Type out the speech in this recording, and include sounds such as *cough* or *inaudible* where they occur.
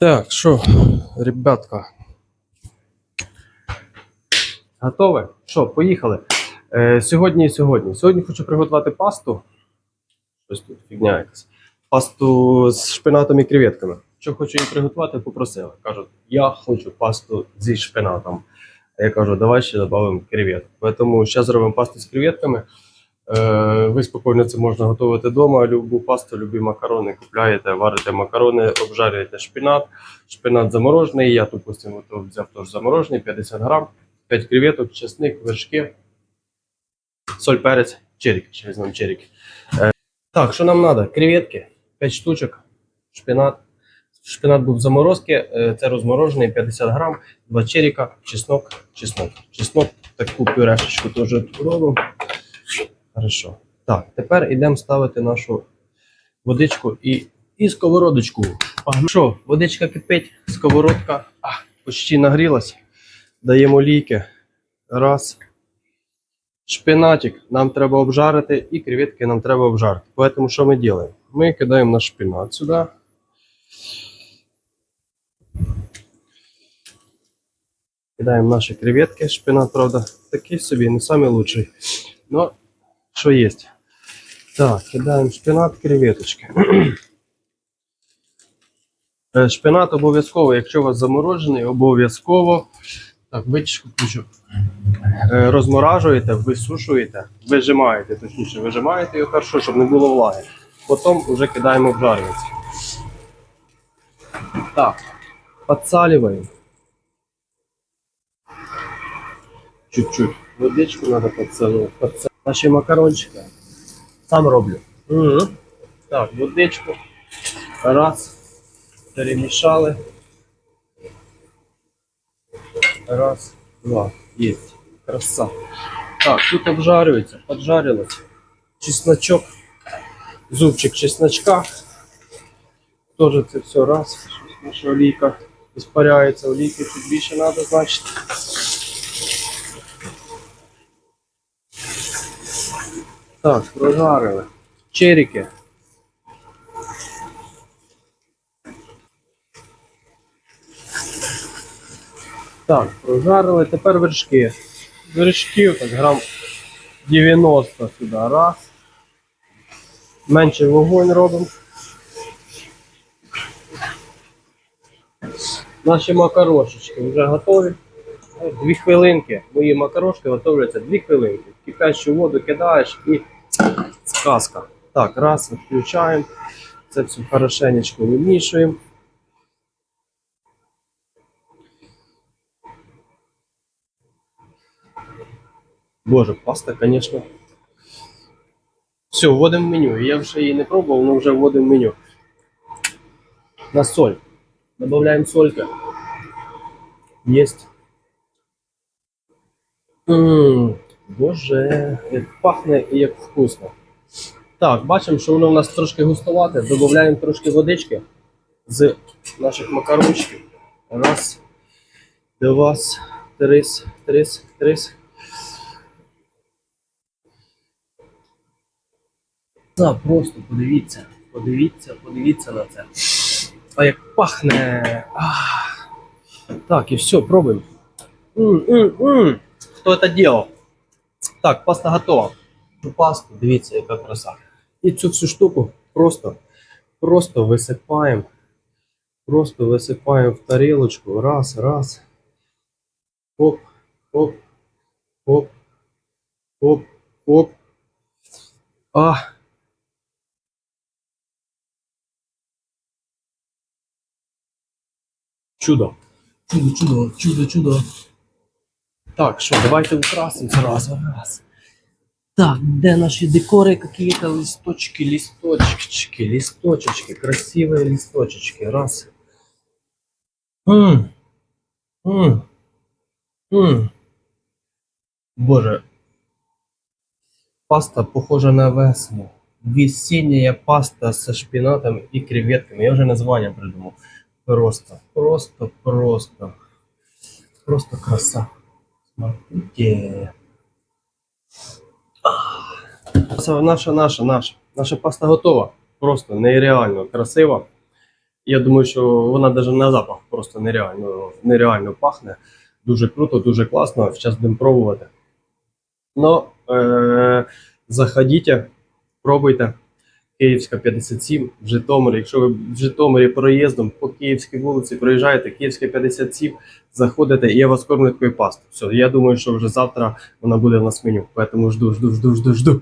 Так, що, ребятка. Готові? Що, поїхали. Е, сьогодні і сьогодні. Сьогодні хочу приготувати пасту. Щось тут фігня якась. Пасту з шпинатом і креветками. Що хочу її приготувати, попросили. Кажуть, я хочу пасту зі шпинатом. Я кажу, давай ще додамо креветок. Тому зараз зробимо пасту з креветками. Е, ви спокійно це можна готувати вдома. Любу пасту, любі макарони купляєте, варите макарони, обжарюєте шпинат. Шпинат заморожений. Я, допустимо, взяв теж заморожений, 50 грам, 5 креветок, чесник, вершки, соль, перець, черіки. Ще візьмемо черіки. Е, так, що нам треба? Креветки, 5 штучок, шпинат. Шпинат був в заморозці, е, це розморожений 50 грам, 2 черіка, чеснок, чеснок. Чеснок, таку пюрешечку теж робимо. Хорошо. Так, тепер йдемо ставити нашу водичку і, і сковородочку. Що, водичка кипить, сковородка а, почти нагрілась. Даємо олійки. Раз. Шпинатик нам треба обжарити, і креветки нам треба обжарити. Поэтому що ми робимо? Ми кидаємо наш шпинат сюди. Кидаємо наші креветки. Шпинат, правда, такий собі, не лучший. Но що є. Так, кидаємо шпинат, креветочки. Е, *clears throat* Шпинат обов'язково, якщо у вас заморожений, обов'язково. Так, витяжку включу. Е, Розморажуєте, висушуєте, вижимаєте, точніше, вижимаєте його хорошо, щоб не було влаги. Потім вже кидаємо обжарюватися. Так, підсалюємо. Чуть-чуть. Водичку треба підсалювати. Наші макарончики. Сам роблю. Угу. Так, водичку. Раз. Перемішали. Раз, два. Есть. Краса. Так, тут обжарюється, поджарилось. Чесночок. Зубчик чесночка. Тоже це все раз. Наша олійка іспаряється. Олійки тут більше треба, значить. Так, прожарили. Черіки. Так, прожарили. Тепер вершки. Вершків так грам 90 сюди. Раз. Менше вогонь робимо. Наші макарошечки вже готові. Дві хвилинки. Мої макарошки готовляться дві хвилинки. Кипящу воду кидаєш і сказка. Так, раз, включаємо. Це все хорошенечко вимішуємо. Боже, паста, конечно. Все, вводимо в меню. Я вже її не пробував, але вже вводимо в меню. На соль. Добавляємо солька. Есть. Боже, як пахне і як вкусно. Так, бачимо, що воно у нас трошки густовате. Додаємо трошки водички з наших макарончиків. Раз, два, трис, трис, трис. Так, просто подивіться, подивіться, подивіться на це. А як пахне. Ах. Так, і все, пробуємо. М-м-м. Хто це робив? Так, паста готова. Цю пасту, дивіться, яка краса. І цю всю штуку просто, просто висипаємо. Просто висипаємо в тарілочку. Раз, раз. Оп, оп, оп, оп, оп. А. Чудо. Чудо, чудо, чудо, чудо. Так, що, давайте украсимо сразу. Раз. Так, де наші декори, какие-то листочки, листочки, листочечки, красивые листочечки. Раз. М. М. М. Боже. Паста похожа на весну. Весенняя паста со шпинатом и креветками. Я вже названня придумав. Просто, просто, просто. Просто краса. Це наша, наша, наша. Наша паста готова. Просто нереально красива. Я думаю, що вона навіть на запах просто нереально, нереально пахне. Дуже круто, дуже класно. Зараз будемо пробувати. Ну, е- заходіть, пробуйте. Київська 57 в Житомирі. Якщо ви в Житомирі проїздом по Київській вулиці проїжджаєте, Київська 57, заходите, і я вас кормлю такою пастою. Все, я думаю, що вже завтра вона буде в нас меню. Поэтому жду, жду, жду, жду, жду.